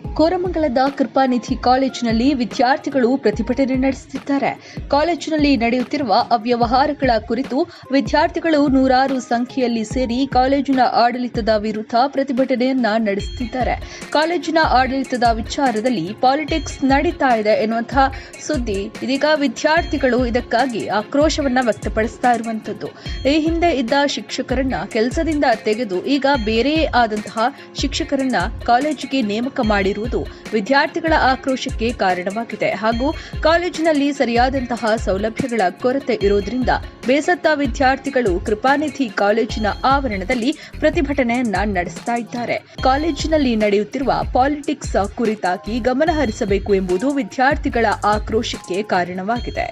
ಕೋರಮಂಗಲದ ಕೃಪಾನಿಧಿ ಕಾಲೇಜಿನಲ್ಲಿ ವಿದ್ಯಾರ್ಥಿಗಳು ಪ್ರತಿಭಟನೆ ನಡೆಸುತ್ತಿದ್ದಾರೆ. ಕಾಲೇಜಿನಲ್ಲಿ ನಡೆಯುತ್ತಿರುವ ಅವ್ಯವಹಾರಗಳ ಕುರಿತು ವಿದ್ಯಾರ್ಥಿಗಳು ನೂರಾರು ಸಂಖ್ಯೆಯಲ್ಲಿ ಸೇರಿ ಕಾಲೇಜಿನ ಆಡಳಿತದ ವಿರುದ್ಧ ಪ್ರತಿಭಟನೆಯನ್ನ ನಡೆಸುತ್ತಿದ್ದಾರೆ. ಕಾಲೇಜಿನ ಆಡಳಿತದ ವಿಚಾರದಲ್ಲಿ ಪಾಲಿಟಿಕ್ಸ್ ನಡೀತಾ ಇದೆ ಎನ್ನುವಂತಹ ಸುದ್ದಿ ಇದೀಗ ವಿದ್ಯಾರ್ಥಿಗಳು ಇದಕ್ಕಾಗಿ ಆಕ್ರೋಶವನ್ನ ವ್ಯಕ್ತಪಡಿಸ್ತಾ ಇರುವಂತದ್ದು ಈ ಹಿಂದೆ ಇದ್ದ ಶಿಕ್ಷಕರನ್ನ ಕೆಲಸದಿಂದ ತೆಗೆದು ಈಗ ಬೇರೆಯೇ ಆದಂತಹ ಶಿಕ್ಷಕರನ್ನ ಕಾಲೇಜಿಗೆ ನೇಮಕ ಮಾಡಿರುವುದು ವಿದ್ಯಾರ್ಥಿಗಳ ಆಕ್ರೋಶಕ್ಕೆ ಕಾರಣವಾಗಿದೆ. ಹಾಗೂ ಕಾಲೇಜಿನಲ್ಲಿ ಸರಿಯಾದಂತಹ ಸೌಲಭ್ಯಗಳ ಕೊರತೆ ಇರುವುದರಿಂದ ಬೇಸತ್ತ ವಿದ್ಯಾರ್ಥಿಗಳು ಕೃಪಾನಿಧಿ ಕಾಲೇಜಿನ ಆವರಣದಲ್ಲಿ ಪ್ರತಿಭಟನೆಯನ್ನ ನಡೆಸ್ತಾ ಇದ್ದಾರೆ. ಕಾಲೇಜಿನಲ್ಲಿ ನಡೆಯುತ್ತಿರುವ ಪಾಲಿಟಿಕ್ಸ್ ಕುರಿತಾಗಿ ಗಮನಹರಿಸಬೇಕು ಎಂಬುದು ವಿದ್ಯಾರ್ಥಿಗಳ ಆಕ್ರೋಶಕ್ಕೆ ಕಾರಣವಾಗಿದೆ.